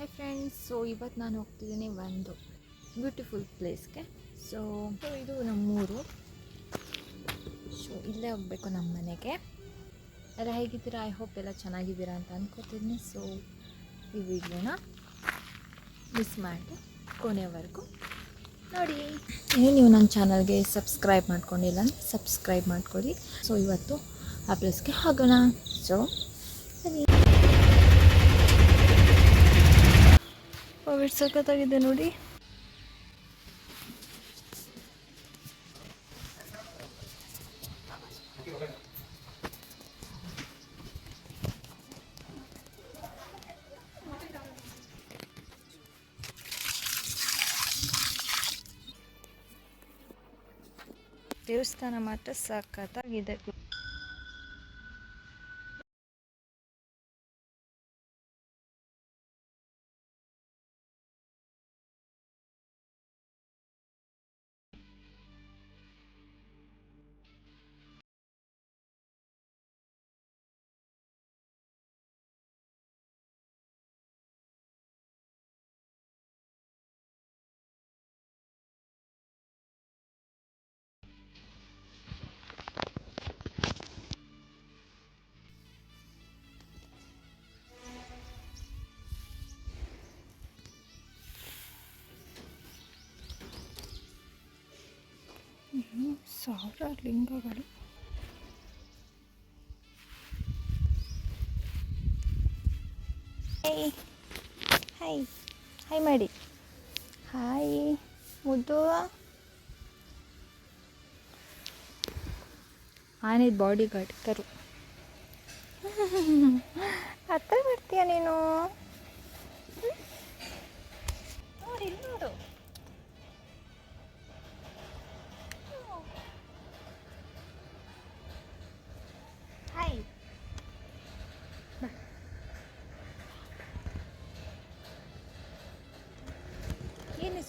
Hi friends so ಇವತ್ತು ನಾನು ಹೋಗ್ತಿದ್ದೀನಿ ಒಂದು ಬ್ಯೂಟಿಫುಲ್ ಪ್ಲೇಸ್ಗೆ ಸೊ ಇದು ನಮ್ಮೂರು. ಸೊ ಇಲ್ಲೇ ಹೋಗಬೇಕು ನಮ್ಮ ಮನೆಗೆ. ಎಲ್ಲ ಹೇಗಿದ್ದೀರಾ? ಐ ಹೋಪ್ ಎಲ್ಲ ಚೆನ್ನಾಗಿದ್ದೀರಾ ಅಂತ ಅಂದ್ಕೋತಿದ್ದೀನಿ ಸೊ ಈ ವಿಡಿಯೋನ ಮಿಸ್ ಮಾಡಿ ಕೊನೆವರೆಗೂ ನೋಡಿ. ಏನು ನೀವು ನನ್ನ ಚಾನಲ್ಗೆ ಸಬ್ಸ್ಕ್ರೈಬ್ ಮಾಡ್ಕೊಂಡಿಲ್ಲ ಅಂದರೆ ಸಬ್ಸ್ಕ್ರೈಬ್ ಮಾಡ್ಕೊಳ್ಳಿ. ಸೊ ಇವತ್ತು ಆ ಪ್ಲೇಸ್ಗೆ ಹೋಗೋಣ. ಸೊ ಬನ್ನಿ. ಕೋವಿಡ್ ಸಖತ್ತಾಗಿದೆ ನೋಡಿ. ದೇವಸ್ಥಾನ ಮಾತ್ರ ಸಖತ್ತಾಗಿದೆ. ಸಾವಿರ ಲಿಂಗಗಳು. ಹಾಯ್ ಹಾಯ್ ಹಾಯ್ ಮಾಡಿ ಹಾಯ್ ಮುದ್ದು. ಆನೆದ ಬಾಡಿ ಗಾರ್ಡ್ ಕರು ಹತ್ರ ಬರ್ತೀಯ ನೀನು?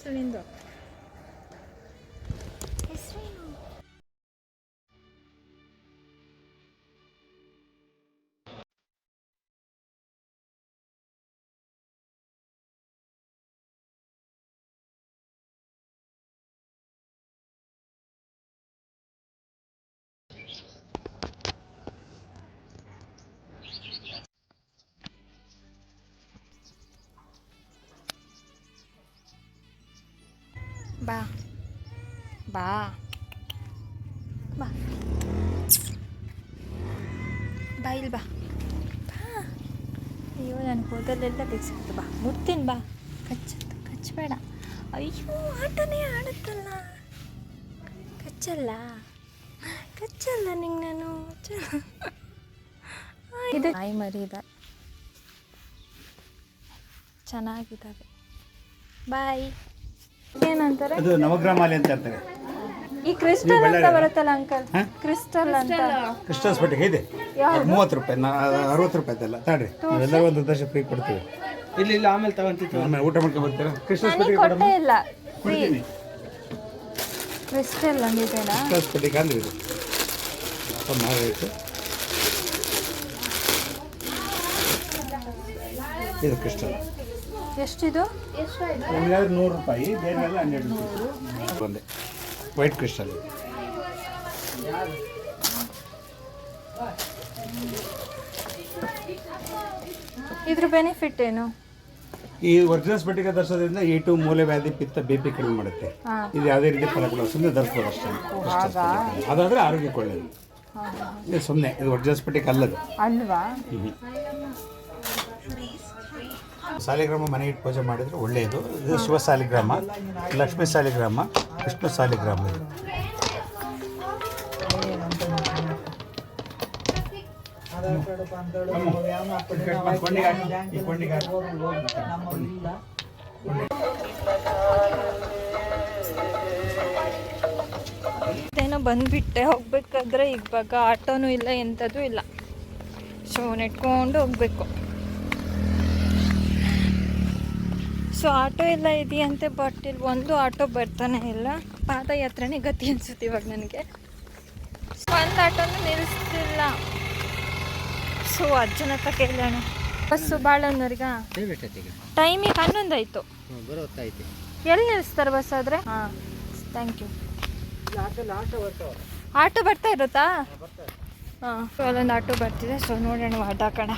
슬린더. ಬಾ ಬಾ ಬಾ ಬಾ ಇಲ್ಲಿ ಬಾ ಬಾ ಅಯ್ಯೋ ನಾನು ಹೋದಲ್ಲೆಲ್ಲ ಬಿಸಿತ್ತು ಬಾ ಮುಟ್ತೀನಿ ಬಾ. ಕಚ್ಚ ಕಚ್ಚಬೇಡ. ಅಯ್ಯೋ ಆಟನೇ ಆಡುತ್ತಲ್ಲ. ಕಚ್ಚಲ್ಲ. ಕಚ್ಚಲ್ಲ ನಿಂಗೆ ನಾನು. ಇದು ನಾಯಿ ಮರಿದ. ಚೆನ್ನಾಗಿದ್ದಾವೆ. ಬಾಯ್. ಏನಂತಾರೆ? ಅದು ನವಗ್ರಾಮಾಲಿ ಅಂತ ಹೇಳ್ತಾರೆ. ಈ ಕ್ರಿಸ್ಟಲ್ ಅಂತ ಬರುತ್ತಲ್ಲ ಅಂಕಲ್? ಕ್ರಿಸ್ಟಲ್ ಅಂತ. ಕ್ರಿಸ್ಟಲ್ಸ್ ಪಟ್ಟಿಗೆ ಇದೆ? ಮೂವತ್ತು ರೂಪಾಯಿ ಅರವತ್ತು ರೂಪಾಯಿ ಅಲ್ಲ ತಾಡ್ರಿ ನಾವೆಲ್ಲ ಒಂದು ದರ್ಶನ ಫ್ರೀ ಕೊಡ್ತೀವಿ. ಇಲ್ಲಿ ಇಲ್ಲ ಆಮೇಲೆ ತಗೊಂತಿತ್ತು ಆಮೇಲೆ ಊಟ ಮಾಡ್ಕೊಂಡು ಬರ್ತೀರಾ? ಕ್ರಿಸ್ಟಲ್ಸ್ ಪಟ್ಟಿಗೆ ಸ್ಪಟಿಕ ಇಲ್ಲ. ಕೊಡ್ತೀನಿ. ಕ್ರಿಸ್ಟಲ್ ಅಂದಿದ್ದೇನಾ ಕ್ರಿಸ್ಟಲ್ಸ್ ಸ್ಪಟಿಕ ಅಂದ್ರೆ ಇದು. ಒಂದು ಮಾರು ಇದು ಕ್ರಿಸ್ಟಲ್. ಎಷ್ಟಿದು? ನೂರು ರೂಪಾಯಿ ಬೇರೆಲ್ಲ ಹನ್ನೆರಡು ರೂಪಾಯಿ. ಒಂದೇ. ವೈಟ್ ಕ್ರಿಸ್ಟಲ್ ಇದ್ರ ಬೆನಿಫಿಟ್ ಏನು? ಈ ಒರಿಜಿನಲ್ ಸ್ಫಟಿಕ ಧರಿಸೋದ್ರಿಂದ ಏಟು ಮೂಲೆ ವ್ಯಾಧಿ ಪಿತ್ತ ಬಿ ಪಿ ಕಡಿಮೆ ಮಾಡುತ್ತೆ. ಇದು ಯಾವುದೇ ರೀತಿ ಫಲ ಸುಮ್ಮನೆ ಧರಿಸ್ಬೋದು ಅಷ್ಟೇ. ಅದಾದ್ರೆ ಆರೋಗ್ಯಕ್ಕೆ ಒಳ್ಳೆಯದು ಇದು ಸುಮ್ಮನೆ ಇದು ಒರಿಜಿನಲ್ ಸ್ಫಟಿಕ ಅಲ್ಲದು. ಅಲ್ವಾ? ಸಾಲಿಗ್ರಾಮ ಮನೆ ಇಟ್ಟು ಪೂಜೆ ಮಾಡಿದರೆ ಒಳ್ಳೆಯದು. ಇದು ಶಿವ ಸಾಲಿಗ್ರಾಮ, ಲಕ್ಷ್ಮೀ ಸಾಲಿಗ್ರಾಮ, ವಿಷ್ಣು ಸಾಲಿಗ್ರಾಮ ಇದು. ಬಂದ್ಬಿಟ್ಟೆ, ಹೋಗ್ಬೇಕಾದ್ರೆ ಇವಾಗ ಆಟೋನೂ ಇಲ್ಲ ಎಂಥದ್ದು ಇಲ್ಲ. ಸೊ ನೆಟ್ಕೊಂಡು ಹೋಗ್ಬೇಕು. ಸೊ ಆಟೋ ಎಲ್ಲ ಇದೆಯಂತೆ ಬಟ್ ಇಲ್ಲಿ ಒಂದು ಆಟೋ ಬರ್ತಾನೆ ಇಲ್ಲ. ಪಾದಯಾತ್ರೆನೇ ಗತಿ ಅನ್ಸುತ್ತೆ ಇವಾಗ ನನಗೆ. ಒಂದು ಆಟೋನು ನಿಲ್ಲಿಸ್ತಿಲ್ಲ. ಸೊ ಅಜ್ಜನ ಹತ್ರ ಕೇಳೋಣ. ಬಸ್ಸು ಬಾಳನ್ನೂರಿಗ ಟೈಮಿಗೆ ಹನ್ನೊಂದು ಆಯಿತು ಎಲ್ಲಿ ನಿಲ್ಲಿಸ್ತಾರೆ ಬಸ್ ಆದರೆ? ಹಾಂ ಥ್ಯಾಂಕ್ ಯು ಆಟೋ ಬರ್ತಾ ಇರುತ್ತಾ? ಹಾಂ ಅಲ್ಲೊಂದು ಆಟೋ ಬರ್ತಿದೆ ಸೊ ನೋಡೋಣ ಆಟ ಕಣ